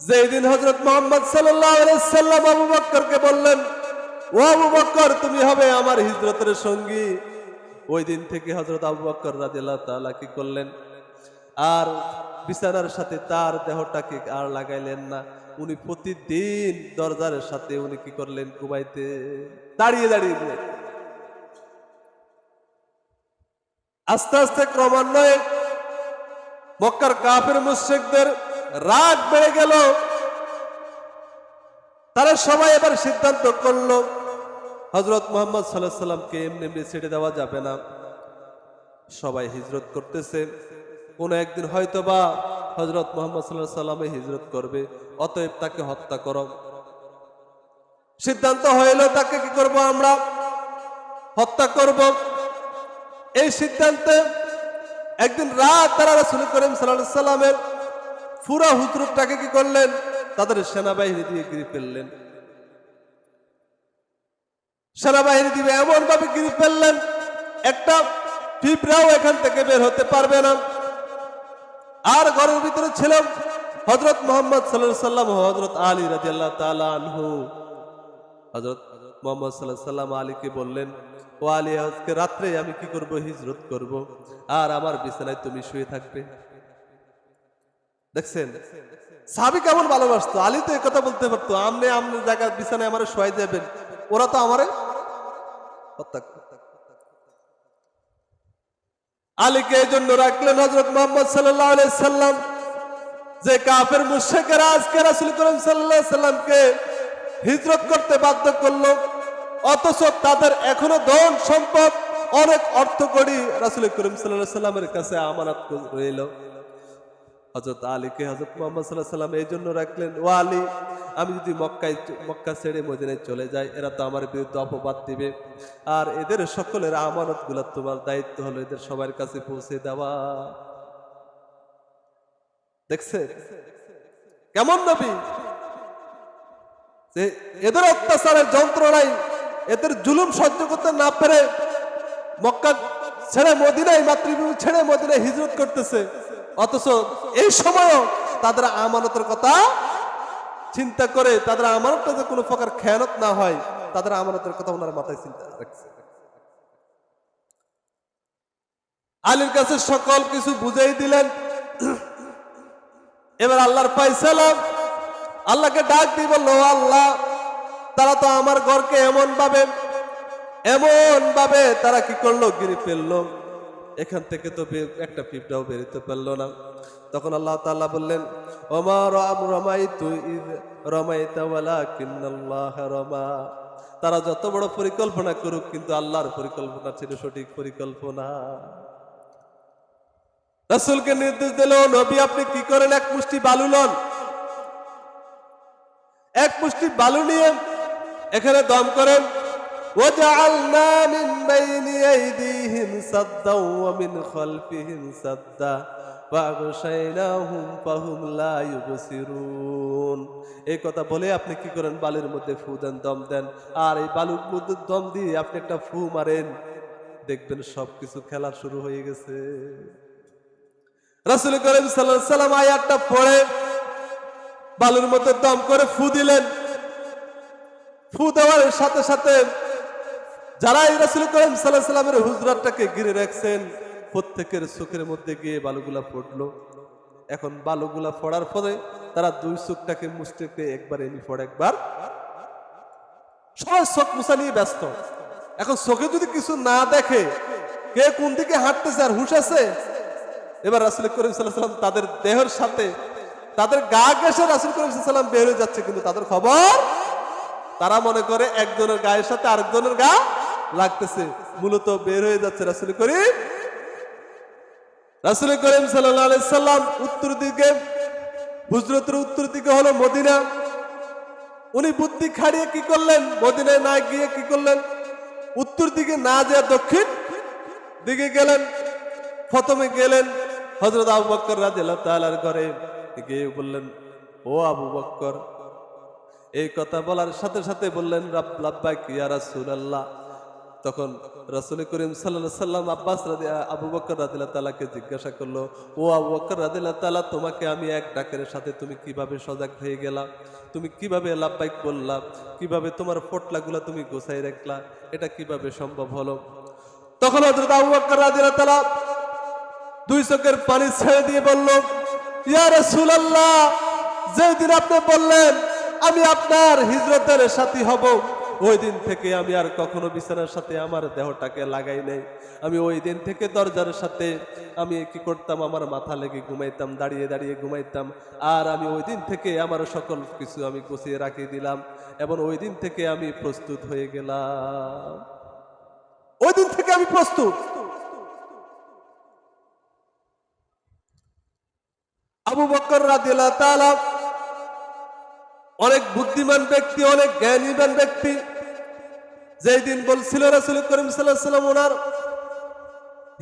যেদিন হজরত মোহাম্মদ সাল্লাম আবু বক্করকে বললেন, ও আবু বক্কর, তুমি হবে আমার হিজরতের সঙ্গী। ওই দিন থেকে হজরত আবু বক্কর রাজিয়াল্লাহ তাআলা কি করলেন? আর বিছানার সাথে তার দেহটাকে আর লাগাইলেন না। উনি প্রতিদিন দরজার সাথে উনি কি করলেন? ঘুমাইতে, দাঁড়িয়ে দাঁড়িয়ে। আস্তে আস্তে ক্রমান্বয়ে মক্কার কাফের মুশ্রিকদের রাগ বেড়ে গেল। তারা সবাই এবার সিদ্ধান্ত করল হজরত মোহাম্মদ সাল্লাহ সাল্লামকে এমনি এমনি ছেড়ে দেওয়া যাবে না। সবাই হিজরত করতেছে। কোন একদিন হয়তো বা হজরত মোহাম্মদ সাল্লাহ সাল্লামে হিজরত করবে, অতএব তাকে হত্যা কর। সিদ্ধান্ত হইল, তাকে কি করব আমরা? হত্যা করব। এই সিদ্ধান্তে একদিন রাত তারা রাসুল করিম সাল্লাহ সাল্লামের পুরা হুজরুপটাকে কি করলেন? তাদের সেনাবাহিনী দিয়ে গিরি ফেললেন। সেনাবাহিনী দিয়ে এমন ভাবে গিরি ফেললেন, একটা পিঁপড়াও এখান থেকে বের হতে পারবে না। আর ঘরের ভিতরে ছিল হজরত মোহাম্মদ সাল্লাহ সাল্লাম হজরত আলী রাজি আল্লাহ আনহু। হজরত মোহাম্মদ সাল্লাহ সাল্লাম আলীকে বললেন, ও আলী, আজকে রাত্রে আমি কি করব? হিজরত করব। আর আমার বিছানায় তুমি শুয়ে থাকবে। দেখছেন? সাবি কেমন ভালোবাসতো? আলী তো কথা বলতে পারতো, আমনে আমনে জায়গা বিছানায় আমার শোয়াই যাবেন ওরা তো আমারে আলীকে এই জন্য রাখলেন হজরত মোহাম্মদ সাল্লাম। যে কাফের মুশেকেরা আজকে রাসুল করিম সাল্লাহ সাল্লামকে হিজরত করতে বাধ্য করল, অথচ তাদের এখনও ধন সম্পদ, অনেক অর্থ করি রাসুল করিম সাল্লাহ সাল্লামের কাছে আমানত রইল। হজরত আলীকে হজরত মোহাম্মদ সাল্লাহ সাল্লাম এই জন্য রাখলেন, ও আলী, আমি যদি মক্কায় মক্কা ছেড়ে মদিনায় চলে যাই, এরা তো আমার বিরুদ্ধে অপবাদ দিবে। আর এদের সকলের আমানতগুলা তোমার দায়িত্ব হলো, এদের সবার কাছে পৌঁছে দেওয়া। দেখছে কেমন নবী? যে এদের অত্যাচারের যন্ত্রণায় এদের জুলুম সহ্য করতে না পেরে মক্কা ছেড়ে মদিনায়, মাতৃভূমি ছেড়ে মদিনায় হিজরত করতেছে। অথচ এই সময়ও তাদের আমানতের কথা চিন্তা করে তাদের আমানতটা যে কোনো প্রকার খেয়ানত না হয়, তাদের আমানতের কথা ওনার মাথায় চিন্তা রাখছে। আলীর কাছে সকল কিছু বুঝাই দিলেন। এবার আল্লাহর পাইসালাম আল্লাহকে ডাক দিয়ে বলল আল্লাহ, তারা তো আমার ঘরকে এমন ভাবে এমন ভাবে তারা কি করল? গিরি ফেলল। এখান থেকে তো একটা পিঁপড়াও বেরোতে পারল না। তখন আল্লাহ তাআলা বললেন রমাই তুই তারা যত বড় পরিকল্পনা করুক, কিন্তু আল্লাহর পরিকল্পনা ছিল সঠিক পরিকল্পনা। রাসূলকে নির্দেশ দিল, নবী, আপনি কি করেন? এক মুষ্টি বালু লন। এক মুষ্টি বালু নিয়ে এখানে দম করেন। وجعلنا من بين أيديهم سدا ومن خلفهم سدا فأغشيناهم فهم لا يبصرون এই কথা বলে আপনি কি করেন বালুর মধ্যে ফু দেন দম দেন আর এই বালুর মধ্যে দম দিয়ে আপনি একটা ফু মারেন দেখবেন সবকিছু খেলা শুরু হয়ে গেছে রাসুল করিম সাল্লাল্লাহু আলাইহি সাল্লাম আয়াতটা পড়ে বালুর মধ্যে দম করে ফু দিলেন ফু দেওয়ার সাথে সাথে যারা এই রাসুল করিম সাল্লাহ সাল্লামের হুজরাতটাকে ঘিরে রাখছেন, প্রত্যেকের চোখের মধ্যে গিয়ে বালুগুলা পড়ল এখন বালুগুলা পড়ার পরে তারা দুই চোখটাকে মুষ্টিকে একবার এনে পড়ে একবার। সবাই চোখ মুছা নিয়ে ব্যস্ত। এখন চোখে যদি কিছু না দেখে, কে কোন দিকে হাঁটতেছে আর হুশ আছে? এবার রাসুল করিম সাল্লাহ সাল্লাম তাদের দেহের সাথে তাদের গা ঘেসে রাসুল করিম সাল্লাম বের হয়ে যাচ্ছে, কিন্তু তাদের খবর? তারা মনে করে একজনের গায়ের সাথে আরেকজনের গা লাগতেছে। মূলত বের হয়ে যাচ্ছে রাসুল করিম। রাসুল করিম সাল্লাম উত্তর দিকে গুজরাতের উত্তর দিকে হলো মদিনা। উনি বুদ্ধি খাড়িয়ে কি করলেন? মদিনায় না গিয়ে কি করলেন? উত্তর দিকে না যা দক্ষিণ দিকে গেলেন। প্রথমে গেলেন হজরত আবু বক্কর রাজিয়াল্লাহু তাআলার ঘরে। গিয়ে বললেন, ও আবু বক্কর এই কথা বলার সাথে সাথে বললেন রাব লাব্বাইক ইয়া রাসূলুল্লাহ। তখন রসুল করিম সাল্লাহ সাল্লাম আব্বাস রাদি আবু বকর রাদিল্লা তালাকে জিজ্ঞাসা করল, ও আবু বকর রাদিল্লা তালা তোমাকে আমি এক ডাকের সাথে তুমি কীভাবে সজাগ হয়ে গেলা? তুমি কীভাবে লাভবাইক বললা? কীভাবে তোমার ফোটলাগুলা তুমি গোছাই রাখলা? এটা কীভাবে সম্ভব হলো? তখন হজরত আবু বকর রাদিল্লা তালা দুই চোখের পানি ছেড়ে দিয়ে বলল, ইয়া রাসূলুল্লাহ, যেদিন আপনি বললেন, আমি আপনার হিজরতের সাথী হব। ওই দিন থেকে আমি আর কখনো বিছানার সাথে আমার দেহটাকে লাগাই নাই। আমি ওই দিন থেকে দরজার সাথে আমি কি করতাম, আমার মাথা লেগে ঘুমাইতাম, দাঁড়িয়ে দাঁড়িয়ে ঘুমাইতাম। আর আমি ওই দিন থেকে আমার সকল কিছু আমি গুছিয়ে রাখিয়ে দিলাম এবং ওই দিন থেকে আমি প্রস্তুত হয়ে গেলাম। ওই দিন থেকে আমি প্রস্তুত। আবু বকর রাদিয়াল্লাহু তাআলা অনেক বুদ্ধিমান ব্যক্তি, অনেক জ্ঞানীবান ব্যক্তি। যেই দিন বলছিল রাসূল করিম সাল্লাম ওনার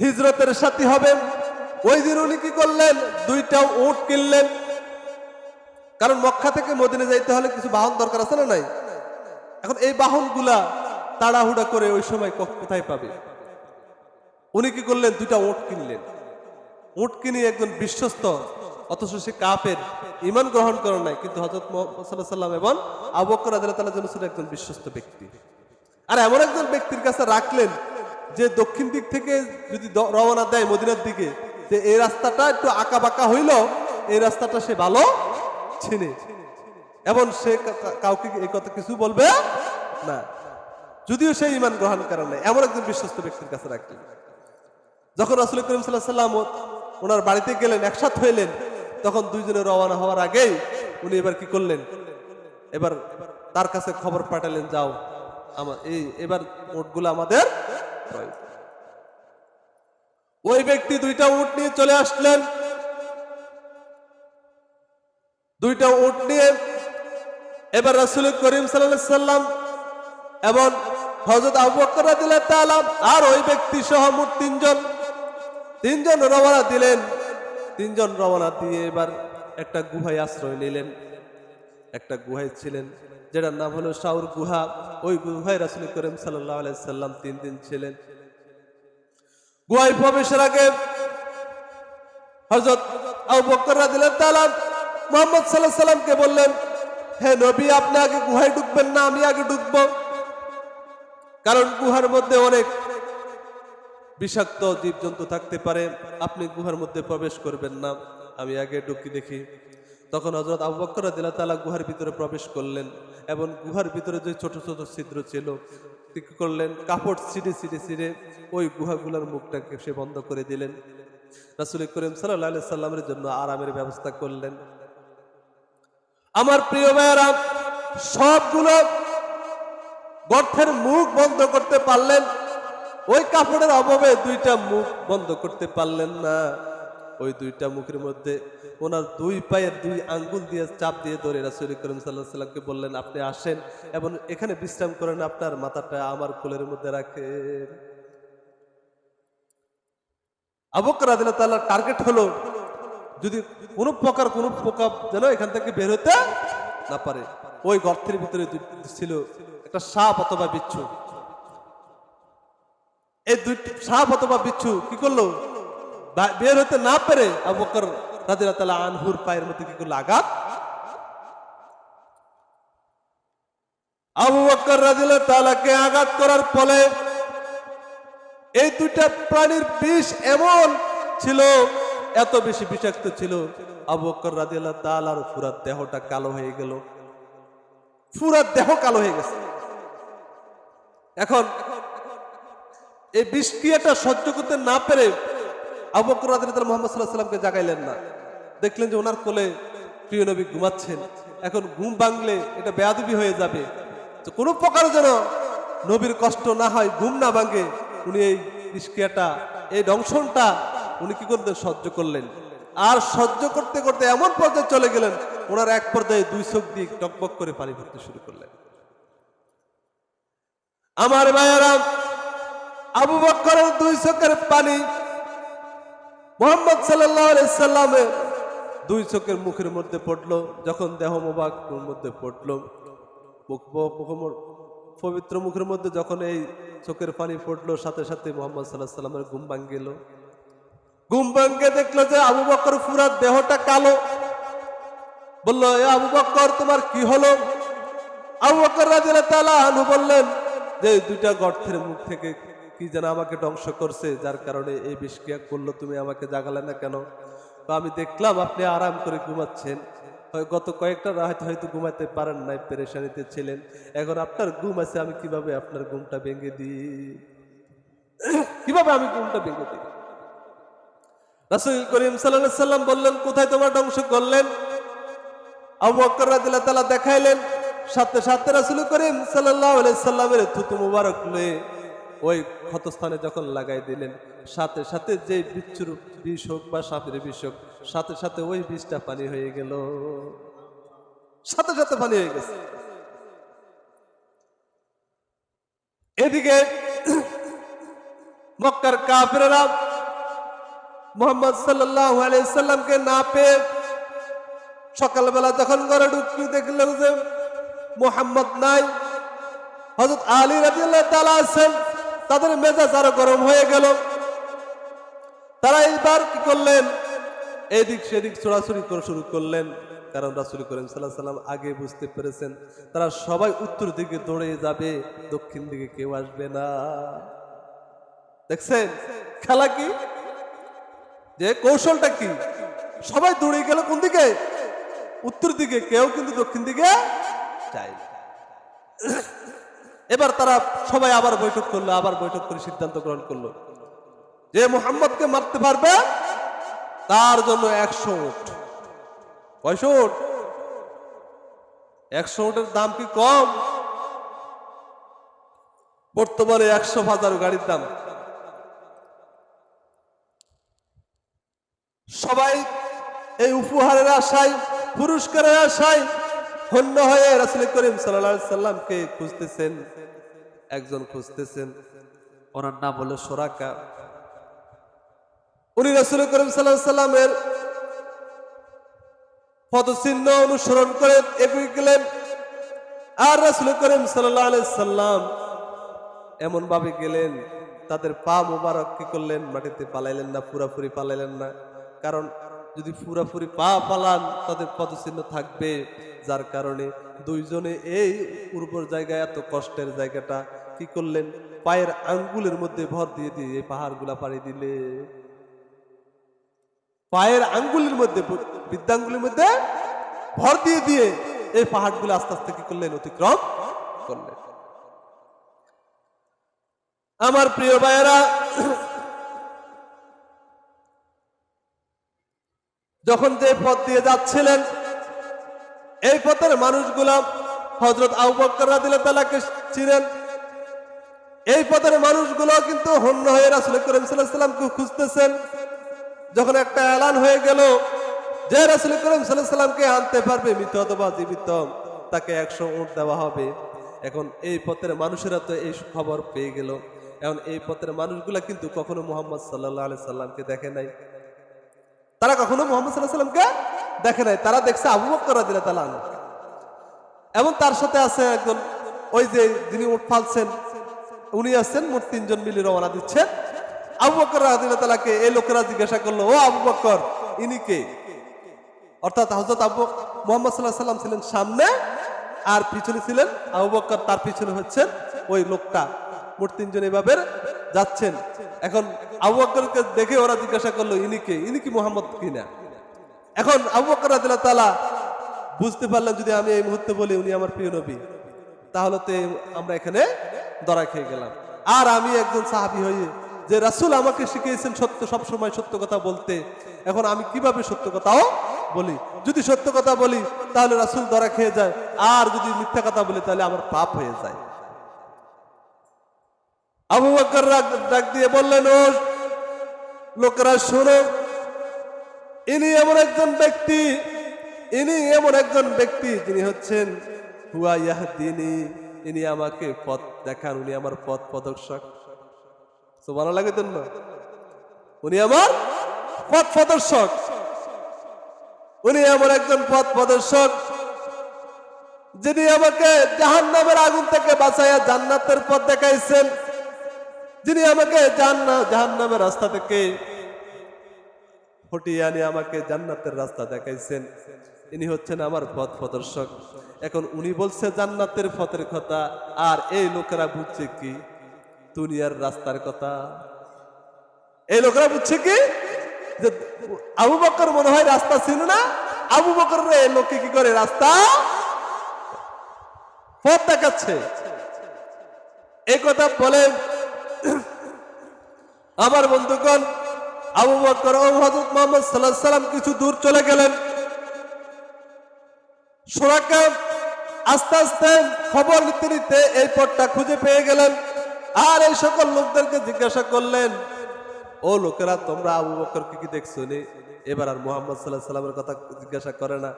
হিজরতের সাথী হবেন, ওই দিন উনি কি করলেন? দুইটা উট কিনলেন। কারণ মক্কা থেকে মদিনে যাইতে হলে কিছু বাহন দরকার আছে না নাই? এখন এই বাহনগুলা তাড়াহুড়া করে ওই সময় কোথায় পাবে? উনি কি করলেন? দুইটা উট কিনলেন। উট কিনে একজন বিশ্বস্ত অথচ সে কাপের ইমান গ্রহণ করে নাই। কিন্তু হজরত মোহাম্মদ এবং আবক্কর আদালতার জন্য ছিল একজন বিশ্বস্ত ব্যক্তি। আর এমন একজন ব্যক্তির কাছে রাখলেন যে দক্ষিণ দিক থেকে যদি রওনা দেয় মদিনার দিকে, যে এই রাস্তাটা একটু আঁকা বাঁকা হইল, এই রাস্তাটা সে ভালো ছিনে এবং সে কাউকে এই কথা কিছু বলবে না। যদিও সে ইমান গ্রহণ করে নাই, এমন একজন বিশ্বস্ত ব্যক্তির কাছে রাখলেন। যখন রাসুল করিম সাল্লাহ সাল্লাম ওনার বাড়িতে গেলেন, একসাথ হইলেন তখন দুইজনে রওনা হওয়ার আগেই উনি এবার কি করলেন? এবার তার কাছে খবর পাঠালেন, যাও আমার এই, এবার উটগুলো আমাদের ওই ব্যক্তি দুইটা উট নিয়ে চলে আসলেন। দুইটা উট নিয়ে এবার রাসুল করিম সাল্লাম এবং হজরত আবু বকর তাআলা আর ওই ব্যক্তি সহ মোট তিনজন তিনজন রওনা দিলেন। তিনজন রওনা দিয়ে এবার একটা গুহায় আশ্রয় নিলেন। একটা গুহায় ছিলেন, যেটার নাম হলো শাউর গুহা। ওই গুহায় রাসুল করিম সাল্লাহ সাল্লাম তিন দিন ছিলেন। গুহায় প্রবেশের আগে হজরত আবু বকর রাদিয়াল্লাহু তাআলা মুহাম্মদ আলাইহি সাল্লামকে বললেন, হে নবী, আপনি আগে গুহায় ঢুকবেন না, আমি আগে ঢুকবো। কারণ গুহার মধ্যে অনেক বিষাক্ত জীবজন্তু থাকতে পারে, আপনি গুহার মধ্যে প্রবেশ করবেন না। আমি আগে ঢুকি দেখি। তখন হজরত আবু বকর রাদিয়াল্লাহু তাআলা গুহার ভিতরে প্রবেশ করলেন এবং গুহার ভিতরে যে ছোট ছোট ছিদ্র ছিল করলেন, কাপড় ছিঁড়ে ছিঁড়ে ছিঁড়ে ওই গুহাগুলোর মুখটাকে সে বন্ধ করে দিলেন। রাসুল করিম সাল্লাহ সাল্লামের জন্য আরামের ব্যবস্থা করলেন। আমার প্রিয় ভাইয়েরা, সবগুলো গর্তের মুখ বন্ধ করতে পারলেন ওই কাপড়ের অভাবে দুইটা মুখ বন্ধ করতে পারলেন না। ওই দুইটা মুখের মধ্যে ওনার দুই পায়ের দুই আঙ্গুল দিয়ে চাপ দিয়ে ধরে রাসুল করিম সাল্লাহ সাল্লামকে বললেন, আপনি আসেন এবং এখানে বিশ্রাম করেন, আপনার মাথাটা আমার কোলের মধ্যে রাখেন। আবকর আদিল্লাহ তাল্লাহ টার্গেট হলো, যদি কোনো প্রকার কোনো পোকা যেন এখান থেকে বের হতে না পারে। ওই গর্তের ভিতরে ছিল একটা সাপ অথবা বিচ্ছু। এই দুইটি সাপ অথবা বিচ্ছু কি করল? বের হতে না পেরে আবু বকর রাদিয়াল্লাহু তাআলা আনহুর পায়ের মধ্যে কি করল? আঘাত? আবু বকর রাদিয়াল্লাহু তাআলাকে আঘাত করার ফলে এই দুইটা প্রাণীর বিষ এমন ছিল, এত বেশি বিষাক্ত ছিল, আবু বকর রাদিয়াল্লাহু তাআলার পুরা দেহটা কালো হয়ে গেল। পুরা দেহ কালো হয়ে গেছে। এখন এই বিষক্রিয়াটা সহ্য করতে না পেরে আবু বকর রাদিয়াল্লাহু তাআলা মুহাম্মদ সাল্লাল্লাহু সাল্লামকে জাগাইলেন না। দেখলেন যে ওনার কোলে প্রিয় নবী ঘুমাচ্ছেন। এখন ঘুম ভাঙলে এটা বেয়াদবি হয়ে যাবে। তো কোনো প্রকার যেন নবীর কষ্ট না হয়, ঘুম না ভাঙে, উনি এই বিষক্রিয়াটা এই দংশনটা উনি কি করতেন সহ্য করলেন। আর সহ্য করতে করতে এমন পর্যায়ে চলে গেলেন, ওনার এক পর্যায়ে দুই চোখ দিয়ে টকবক করে পানি পড়তে শুরু করলেন। আমার ভাইয়েরা আবু বক্করের দুই চোখের পানি মোহাম্মদ সাল্লামের দুই চোখের মুখের মধ্যে পড়ল, যখন দেহ মোবাকের মধ্যে পড়ল। পবিত্র মুখের মধ্যে যখন এই চোখের পানি ফুটলো সাথে সাথে মোহাম্মদ সাল্লাহ সাল্লামের ঘুম ভাঙ্গিল ঘুম ভাঙ্গে দেখল যে আবু বকর পুরা দেহটা কালো। বলল, এ আবু বকর তোমার কি হলো? আবু বকর রাজিয়াল্লাহু তাআলা আনহু বললেন যে দুইটা গর্থের মুখ থেকে কি যেন আমাকে ধ্বংস করছে, যার কারণে এই বিষক্রিয়া করল, তুমি আমাকে জাগালে না কেন? তো আমি দেখলাম আপনি আরাম করে ঘুমাচ্ছেন। গত কয়েকটা রাত হয়তো ঘুমাতে পারেন নাই, পেরেশানিতে ছিলেন। এখন আপনার ঘুম আছে, আমি কীভাবে আপনার ঘুমটা ভেঙে দিই? কীভাবে আমি ঘুমটা ভেঙে দিই? রাসূল করিম সাল্লাম বললেন, কোথায় তোমার ধ্বংস করলেন? আবু বকর তাআলা দেখাইলেন, সাথে সাথে রাসূল করিম আলাইহি সাল্লামের থুতু মুবারক লয়ে ওই ক্ষতস্থানে যখন লাগাই দিলেন, সাথে সাথে যে বিচ্ছুর বিষ হোক বা সাপের বিষ হোক, সাথে সাথে ওই বিষটা পানি হয়ে গেল। সাথে সাথে পানি হয়ে গেছে। এদিকে মক্কার কাফেরা মোহাম্মদ সাল্লাল্লাহু আলাইহি সাল্লামকে না পেয়ে সকালবেলা যখন ঘরে ঢুকতে দেখলেন যে মোহাম্মদ নাই, হযরত আলী রাদিয়াল্লাহু তাআলা আছেন তাদের মেজাজ আরও গরম হয়ে গেল। তারা এইবার কি করলেন? এদিক সেদিক ছোড়াছুড়ি করে শুরু করলেন। কারণ রাসুল করিম সাল্লাহ সাল্লাম আগে বুঝতে পেরেছেন, তারা সবাই উত্তর দিকে দৌড়ে যাবে, দক্ষিণ দিকে কেউ আসবে না। দেখছেন? খেলা কি? যে কৌশলটা কি? সবাই দৌড়ে গেল কোন দিকে? উত্তর দিকে, কেউ কিন্তু দক্ষিণ দিকে না। এবার তারা সবাই আবার বৈঠক করল, আবার বৈঠক করে সিদ্ধান্ত গ্রহণ করল। যে মোহাম্মদকে মারতে পারবে, তার জন্য একশো উঠ কয়শো উঠ একশো উটের দাম কি কম? বর্তমানে একশো হাজার গাড়ির দাম। সবাই এই উপহারের আশায়, পুরস্কারের আশায় হন্য হয়ে রাসুল করিম সাল্লাল্লাহু সাল্লামকে খুঁজতেছেন, একজন খুঁজতেছেন। ওনার নাম হলো সোরাকা। উনি রাসুল করিম সাল্লাল্লাহু সাল্লামের পদচিহ্ন অনুসরণ করে এগিয়ে গেলেন। আর রাসুল করিম আলাইহি সাল্লাম এমন ভাবে গেলেন, তাদের পা মোবারক কি করলেন, মাটিতে পালাইলেন না, পুরাপুরি পালাইলেন না। কারণ যদি পুরাপুরি পা পালান, তাদের পদচিহ্ন থাকবে। যার কারণে দুইজনে এই উর্বর জায়গায় এত কষ্টের জায়গাটা কি করলেন? পায়ের আঙ্গুলের মধ্যে ভর দিয়ে দিয়ে এই পাহাড়গুলা পাড়ি দিলে। পায়ের আঙ্গুলের মধ্যে, বৃদ্ধাঙ্গুলের মধ্যে ভর দিয়ে দিয়ে এই পাহাড়গুলো আস্তে আস্তে কি করলেন? অতিক্রম করলেন। আমার প্রিয় ভাইয়েরা যখন যে পথ দিয়ে যাচ্ছিলেন, এই পথের মানুষগুলা হজরত আবু বকর রাদিয়াল্লাহু তাআলাকে চিনেন? এই পথের মানুষগুলো কিন্তু হন্য হয়ে রাসূল করিম সাল্লামকে খুঁজতেছেন। যখন একটা এলান হয়ে গেল, যে রাসুল করিম সাল্লামকে আনতে পারবে মৃত অথবা জীবিত তাকে একশো উট দেওয়া হবে। এখন এই পথের মানুষেরা তো এই খবর পেয়ে গেল। এখন এই পথের মানুষগুলা কিন্তু কখনো মোহাম্মদ সাল্লাহ আলি সাল্লামকে দেখে নাই। তারা কখনো মোহাম্মদ সাল্লাহ সাল্লামকে দেখে নাই। তারা দেখছে আবু বকর দিলে তালা এবং তার সাথে আছে একজন, ওই যে যিনি উঠ ফালছেন, উনি আছেন, মোট তিনজন মিলে রওনা দিচ্ছেন। আবু বকর রাদিল্লাহ তালাকে এই লোকেরা জিজ্ঞাসা করল, ও আবু বক্কর ইনি কে? অর্থাৎ হজরত আবু মোহাম্মদ সাল্লাহ সাল্লাম ছিলেন সামনে, আর পিছনে ছিলেন আবু বক্কর তার পিছনে হচ্ছেন ওই লোকটা। মোট তিনজন এভাবে যাচ্ছেন। এখন আবু বকরকে দেখে ওরা জিজ্ঞাসা করল, ইনি কে? ইনি কি মোহাম্মদ কিনা? এখন আবু রাদিল্লাহ তালা বুঝতে পারলেন, যদি আমি এই মুহূর্তে বলি উনি আমার প্রিয় নবী, তাহলে তো আমরা এখানে দরা খেয়ে গেলাম। আর আমি একজন সাহাবি হয়ে যে রাসুল আমাকে শিখিয়েছেন সত্য, সব সময় সত্য কথা বলতে। এখন আমি কীভাবে সত্য কথাও বলি? যদি সত্য কথা বলি, তাহলে রাসুল ধরা খেয়ে যায়। আর যদি মিথ্যা কথা বলি, তাহলে আমার পাপ হয়ে যায়। আবু বকর ডাক দিয়ে বললেন, ও লোকেরা, শোনো, ইনি এমন একজন ব্যক্তি, ইনি এমন একজন ব্যক্তি, যিনি হচ্ছেন হুয়া ইয়াহদিনী। ইনি আমাকে পথ দেখান, উনি আমার পথ প্রদর্শক। তো ভালো লাগে জন্য উনি আমার পথ প্রদর্শক। উনি এমন একজন পথ প্রদর্শক, যিনি আমাকে জাহান নামের আগুন থেকে বাঁচাইয়া জান্নাতের পথ দেখাইছেন। যিনি আমাকে জান্না জাহান্নামের রাস্তা থেকে হটিয়ে আনি, আমাকে জান্নাতের রাস্তা দেখাইছেন, ইনি হচ্ছেন আমার পথ প্রদর্শক। এখন উনি বলছে, জান্নাতের পথের কথা, আর এই লোকেরা বুঝছে কি? দুনিয়ার রাস্তার কথা। এই লোকেরা বুঝছে কি? যে আবু বকর মনে হয় রাস্তা ছিল না। আবু বকর রে লোকে কি করে রাস্তা? পথ দেখাচ্ছে। এই কথা বলে আমার বন্ধুগণ, আবু বকর ও হযরত মুহাম্মদ সাল্লাল্লাহু কিছু দূর চলে গেলেন। সুরাকা আস্তে আস্তে খবর নিতে নিতে এই পথটা খুঁজে পেয়ে গেলেন আর এই সকল লোকদেরকে জিজ্ঞাসা করলেন, ও লোকেরা, তোমরা আবু বকরকে কি দেখছ? এবার আর মোহাম্মদ সাল্লাহ সাল্লামের কথা জিজ্ঞাসা করে না,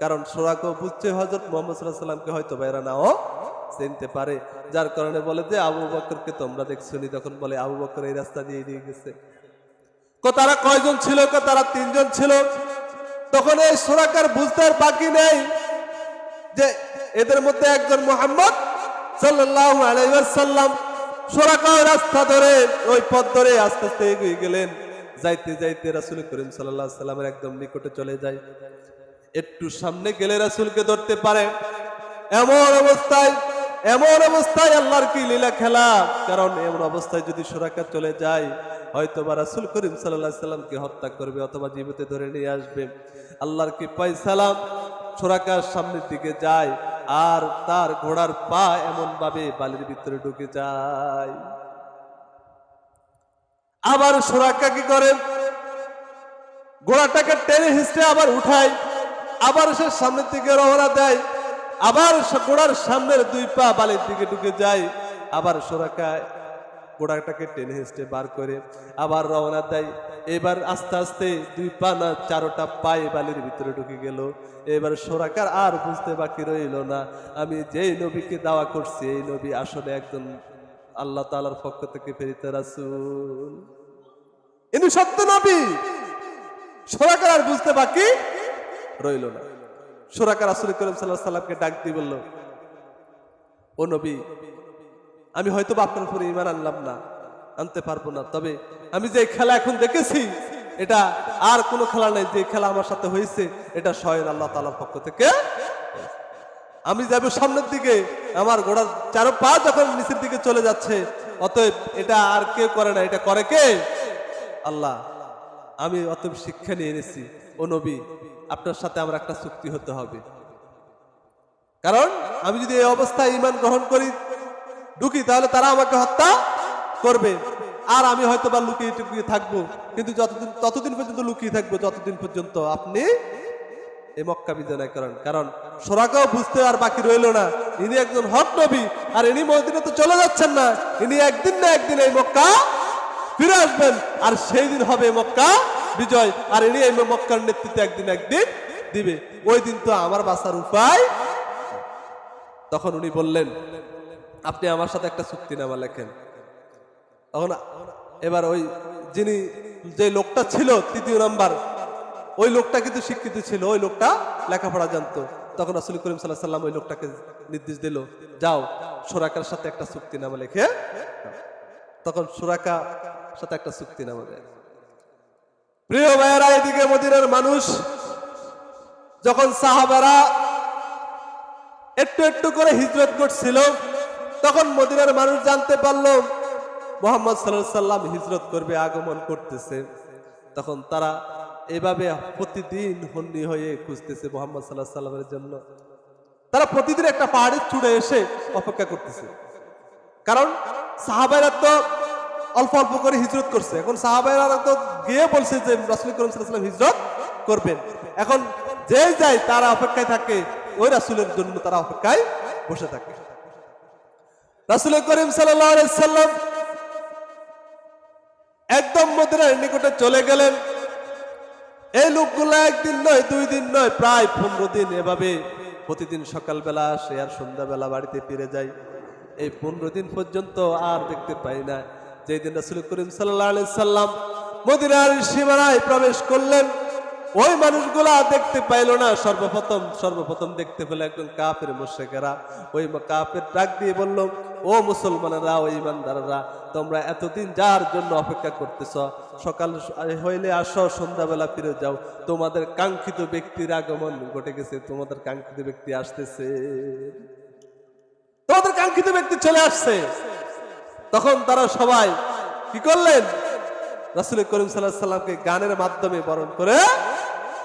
কারণ সোরাকও বুঝছে হজরত মোহাম্মদ সাল্লাহ সাল্লামকে হয়তো বাইরা নাও চিনতে পারে। যার কারণে বলে যে, আবু বকরকে তোমরা দেখছ নি তখন বলে, আবু বকর এই রাস্তা দিয়ে দিয়ে গেছে। তারা কয়জন ছিল? তারা তিনজন ছিল। তখন এই সোরাকার বুঝতে আর বাকি নেই যে, এদের মধ্যে একজন মোহাম্মদ সাল্লাল্লাহু আলাইহি সোরাকা রাস্তা ধরে, ওই পথ ধরে আস্তে আস্তে এগিয়ে গেলেন। যাইতে যাইতে রাসূল করিম আলাইহি সাল্লামের একদম নিকটে চলে যায়। একটু সামনে গেলে রাসুলকে ধরতে পারে। এমন অবস্থায় এমন অবস্থায় আল্লাহর কি লীলা খেলা? কারণ এমন অবস্থায় যদি সুরাকা চলে যায় হয়তো বা রাসুল করিম সাল্লাহ সাল্লামকে হত্যা করবে অথবা জীবিত ধরে নিয়ে আসবে। আল্লাহর কি পাই সালাম? সুরাকার সামনের দিকে যায় আর তার ঘোড়ার পা এমন ভাবে বালির ভিতরে ঢুকে যায়। আবার সুরাকা কি করেন ঘোড়াটাকে টেনে হিস্টে আবার উঠায়, আবার সে সামনের দিকে রওনা দেয়। আবার ঘোড়ার সামনের দুই পা বালির দিকে ঢুকে যায়। আবার সোরাকায় ঘোড়াটাকে টেনে হেসটে বার করে, আবার রওনা দেয়। এবার আস্তে আস্তে দুই পা না, চারোটা পায়ে বালির ভিতরে ঢুকে গেল। এবার সোরাকার আর বুঝতে বাকি রইল না। আমি যেই নবীকে দাওয়া করছি, এই নবী আসলে একজন আল্লাহ তালার পক্ষ থেকে ফেরিতে রাসুল। ইনি সত্য নবী। সোরাকার আর বুঝতে বাকি রইল না। সোরাকার রাসূল করিম সাল্লাল্লাহু সাল্লামকে ডাক দিয়ে বলল, ও নবী, আমি হয়তো আপনার উপরে ইমান আনলাম না, আনতে পারব না, তবে আমি যে খেলা এখন দেখেছি, এটা আর কোনো খেলা নেই, যে খেলা আমার সাথে হয়েছে, এটা স্বয়ং আল্লাহ তাআলার পক্ষ থেকে আমি যাব সামনের দিকে, আমার ঘোড়ার চারো পা যখন নিচের দিকে চলে যাচ্ছে, অতএব এটা আর কেউ করে না, এটা করে কে? আল্লাহ, আমি অতএব শিক্ষা নিয়ে এনেছি। ও নবী আপনার সাথে আমার একটা চুক্তি হতে হবে। কারণ আমি যদি এই অবস্থায় ইমান গ্রহণ করি, ঢুকি, তাহলে তারা আমাকে হত্যা করবে। আর আমি হয়তো বা লুকিয়ে টুকিয়ে থাকব। কিন্তু যতদিন ততদিন পর্যন্ত লুকিয়ে থাকব, যতদিন পর্যন্ত আপনি এই মক্কা বিজয় করেন। কারণ সোরাকাও বুঝতে আর বাকি রইল না। ইনি একজন হক নবী, আর ইনি মদিনে তো চলে যাচ্ছেন না। ইনি একদিন না একদিন এই মক্কা ফিরে আসবেন। আর সেই দিন হবে মক্কা বিজয়। আর ইনি এই মক্কার নেতৃত্বে একদিন একদিন দিবে। ওই দিন তো আমার বাঁচার উপায়। তখন উনি বললেন, আপনি আমার সাথে একটা চুক্তি চুক্তিনামা লেখেন। তখন এবার ওই যিনি যে লোকটা ছিল, তৃতীয় নাম্বার, ওই লোকটা কিন্তু শিক্ষিত ছিল, ওই লোকটা লেখাপড়া জানতো। তখন রাসূল করিম সাল্লাহ সাল্লাম ওই লোকটাকে নির্দেশ দিল, যাও, সোরাকার সাথে একটা চুক্তি চুক্তিনামা লেখে তখন সুরাকা সাথে একটা চুক্তিনামা দেয় প্রিয় ভাইয়েরা, এদিকে মদিনার মানুষ যখন সাহাবারা একটু একটু করে হিজরত করছিল, তখন মদিনার মানুষ জানতে পারল, মোহাম্মদ সাল্লাহ সাল্লাম হিজরত করবে, আগমন করতেছে। তখন তারা এভাবে প্রতিদিন হন্নি হয়ে খুঁজতেছে মোহাম্মদ সাল্লাহ সাল্লামের জন্য। তারা প্রতিদিন একটা পাহাড়ে চুড়ে এসে অপেক্ষা করতেছে। কারণ সাহাবাইরা তো অল্প অল্প করে হিজরত করছে। এখন সাহাবাইরা তো গিয়ে বলছে যে রাসুল করিম সাল্লাম হিজরত করবেন। এখন যে যায় তারা অপেক্ষায় থাকে, ওই রাসুলের জন্য তারা অপেক্ষায় বসে থাকে। রাসুল করিম সাল্লাম একদম মদিনার নিকটে চলে গেলেন। এই লোকগুলো একদিন নয়, দুই দিন নয়, প্রায় পনেরো দিন এভাবে প্রতিদিন সকালবেলা আসে আর সন্ধ্যাবেলা বাড়িতে ফিরে যায়। এই পনেরো দিন পর্যন্ত আর দেখতে পাই না। যেই দিন রাসুল করিম সাল্লাহ সাল্লাম মদিনার সীমানায় প্রবেশ করলেন, ওই মানুষগুলা দেখতে পাইলো না। সর্বপ্রথম সর্বপ্রথম দেখতে পেল একজন কাপের মোশেকেরা ওই কাপের ডাক দিয়ে বলল, ও মুসলমানেরা, ও ইমানদাররা তোমরা এতদিন যার জন্য অপেক্ষা করতেছ? সকাল হইলে আসো, সন্ধ্যাবেলা ফিরে যাও। তোমাদের কাঙ্ক্ষিত ব্যক্তির আগমন ঘটে গেছে, তোমাদের কাঙ্ক্ষিত ব্যক্তি আসতেছে। তোমাদের কাঙ্ক্ষিত ব্যক্তি চলে আসছে। তখন তারা সবাই কি করলেন? রাসুল করিম সাল্লাহ সাল্লামকে গানের মাধ্যমে বরণ করে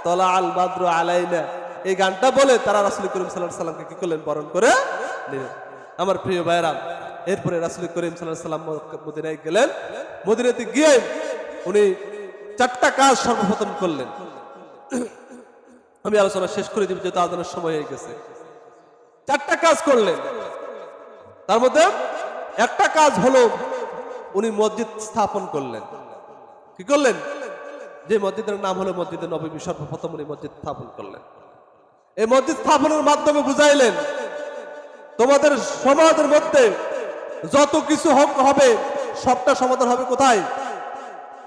তলা আল বাদ্র আলাইনা। এই গানটা বলে তারা রাসুল করিম সাল্লাহ সাল্লামকে কি করলেন? বরণ করে নিলেন। আমার প্রিয় ভাইরা এরপরে রাসুল করিম সাল্লাহ সাল্লাম মদিনায় গেলেন। মদিনাতে গিয়ে উনি চারটা কাজ সর্বপ্রথম করলেন। আমি আলোচনা শেষ করে দিব, যেহেতু আদানের সময় হয়ে গেছে। চারটা কাজ করলেন। তার মধ্যে একটা কাজ হলো উনি মসজিদ স্থাপন করলেন। কি করলেন? যে মসজিদের নাম হলো মসজিদের নবী, সর্বপ্রথম উনি মসজিদ স্থাপন করলেন। এই মসজিদ স্থাপনের মাধ্যমে বুঝাইলেন, তোমাদের সমাজের মধ্যে যত কিছু হক- হবে, সবটা সমাধান হবে কোথায়?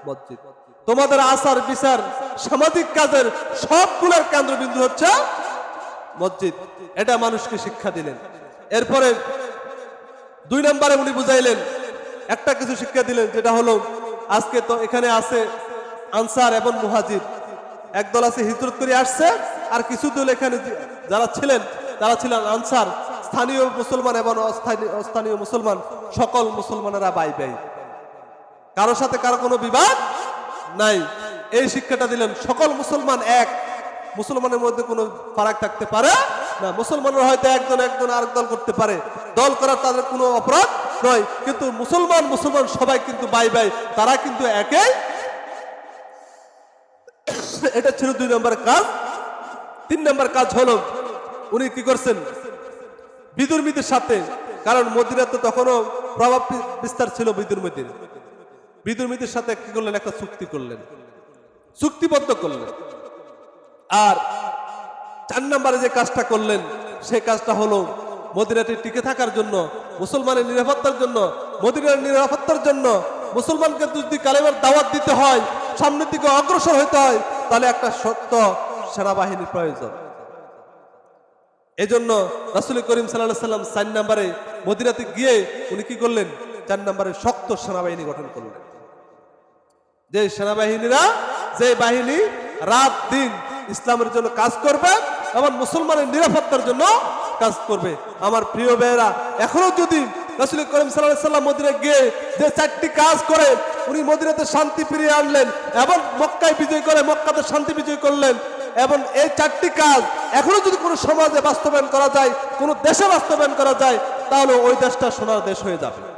মসজিদ। তোমাদের আচার, বিচার, সামাজিক কাজের সবগুলোর কেন্দ্রবিন্দু হচ্ছে মসজিদ। এটা মানুষকে শিক্ষা দিলেন। এরপরে দুই নম্বরে উনি বুঝাইলেন, একটা কিছু শিক্ষা দিলেন, যেটা হলো, আজকে তো এখানে আছে আনসার এবং মুহাজির। একদল আছে হিজরত করে আসছে, আর কিছু দল এখানে যারা ছিলেন, তারা ছিলেন আনসার, স্থানীয় মুসলমান এবং অস্থানীয় মুসলমান, সকল মুসলমানেরা বাই বাই। কারোর সাথে কারও কোনো বিবাদ নাই। এই শিক্ষাটা দিলেন, সকল মুসলমান এক। মুসলমানের মধ্যে কোনো ফারাক থাকতে পারে না, মুসলমানরা হয়তো একজন একজন আরেক দল করতে পারে। দল করার তাদের কোনো অপরাধ নয়, কিন্তু মুসলমান মুসলমান সবাই কিন্তু বাই বাই, তারা কিন্তু একই এটা ছিল দুই নম্বর কাজ। তিন নম্বর কাজ হলো, উনি কি করছেন? বিদুর্মীদের সাথে, কারণ মদিনাতে তখনও প্রভাব বিস্তার ছিল বিদুর্মীদের। বিদুর্মীদের সাথে কি করলেন? একটা চুক্তি করলেন। চুক্তিবদ্ধ করলেন। আর চার নম্বরে যে কাজটা করলেন সেই কাজটা হলো মদিনাটি টিকে থাকার জন্য, মুসলমানের নিরাপত্তার জন্য, মদিনার নিরাপত্তার জন্য মুসলমানকে যদি কালেমার দাওয়াত দিতে হয়, সামনের দিকে অগ্রসর হতে হয়, তাহলে একটা সত্য সেনাবাহিনীর প্রয়োজন। এজন্য রাসুল করিম সাল্লাহ সাল্লাম চার নম্বরে মদিনাতে গিয়ে উনি কি করলেন? চার নম্বরে শক্ত সেনাবাহিনী গঠন করলেন। যে সেনাবাহিনীরা, যে বাহিনী রাত দিন ইসলামের জন্য কাজ করবে, এবং মুসলমানের নিরাপত্তার জন্য কাজ করবে। আমার প্রিয় ভাইয়েরা, এখনও যদি রাসুল করিম সাল্লাহ সাল্লাম মদিনে গিয়ে যে চারটি কাজ করে, উনি মদিনাতে শান্তি ফিরিয়ে আনলেন, এবং মক্কায় বিজয় করে, মক্কাতে শান্তি বিজয় করলেন, এবং এই চারটি কাজ এখনও যদি কোনো সমাজে বাস্তবায়ন করা যায়, কোনো দেশে বাস্তবায়ন করা যায়, তাহলে ওই দেশটা সোনার দেশ হয়ে যাবে।